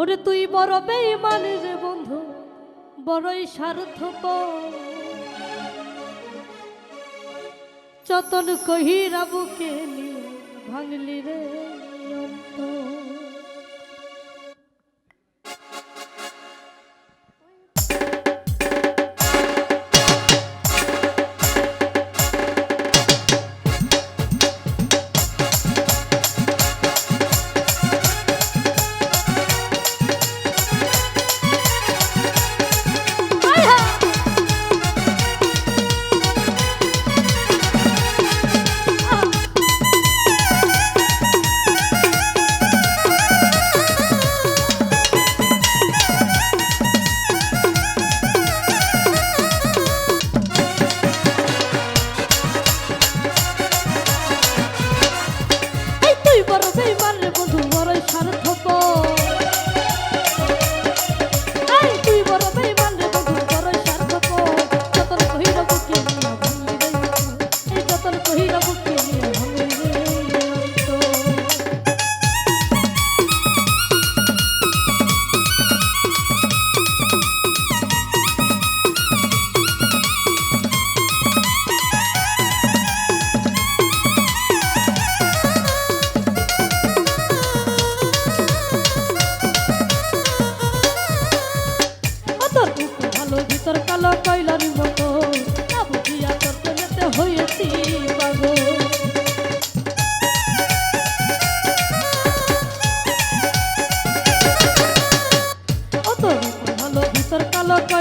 ওরে তুই বড় বেইমান রে বন্ধু, বড়ই স্বার্থপ চতন কহিরা বুকে নিয়ে ভাঙলি রে অন্তর।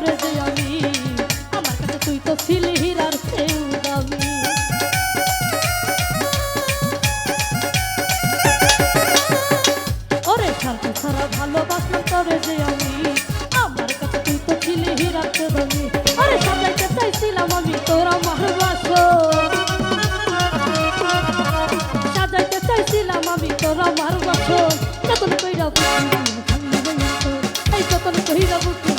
ভালোবাসলাম যে আমি, আমার কাছে তুই তো ছিলি হীরার চেয়েও দামি। ওরে স্বার্থ সারা ভালোবাসলাম তোরে যে আমি, আমার কাছে তুই তো ছিলি হীরার চেয়ে দামি। ওরে সাজাইতে চাইছিলাম আমি তোরা আমার বাসো সাজাইতে চাইছিলাম আমি তোরা আমার বাসো যতন কইরা বুঝি এই যতন কইরা বুঝি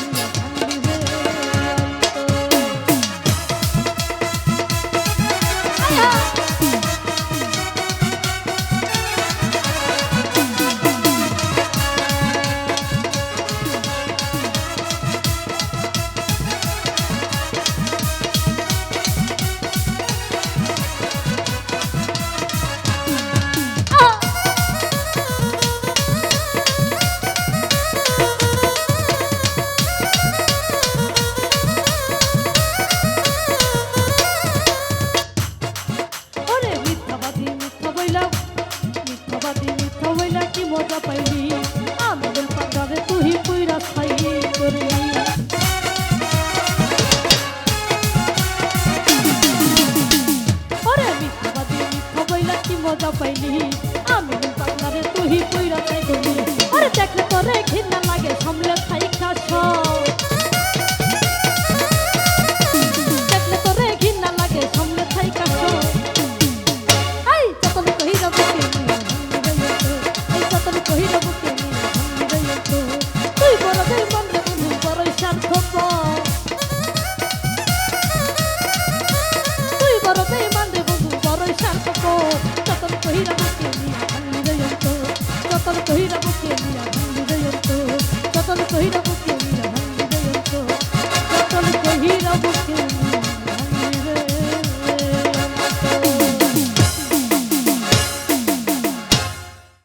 আমাদের পাকারে তুই পুইরা ছাই করলি ওরে দেখলে তোরে ঘৃণা লাগে, সামলে ছাই খাস। দেখলে তোরে ঘৃণা লাগে সামনে ছাই খাস। এই, যতন কহিরা বুকে। এই, যতন কহিরা বুকে। তুই বড় তুই বুকে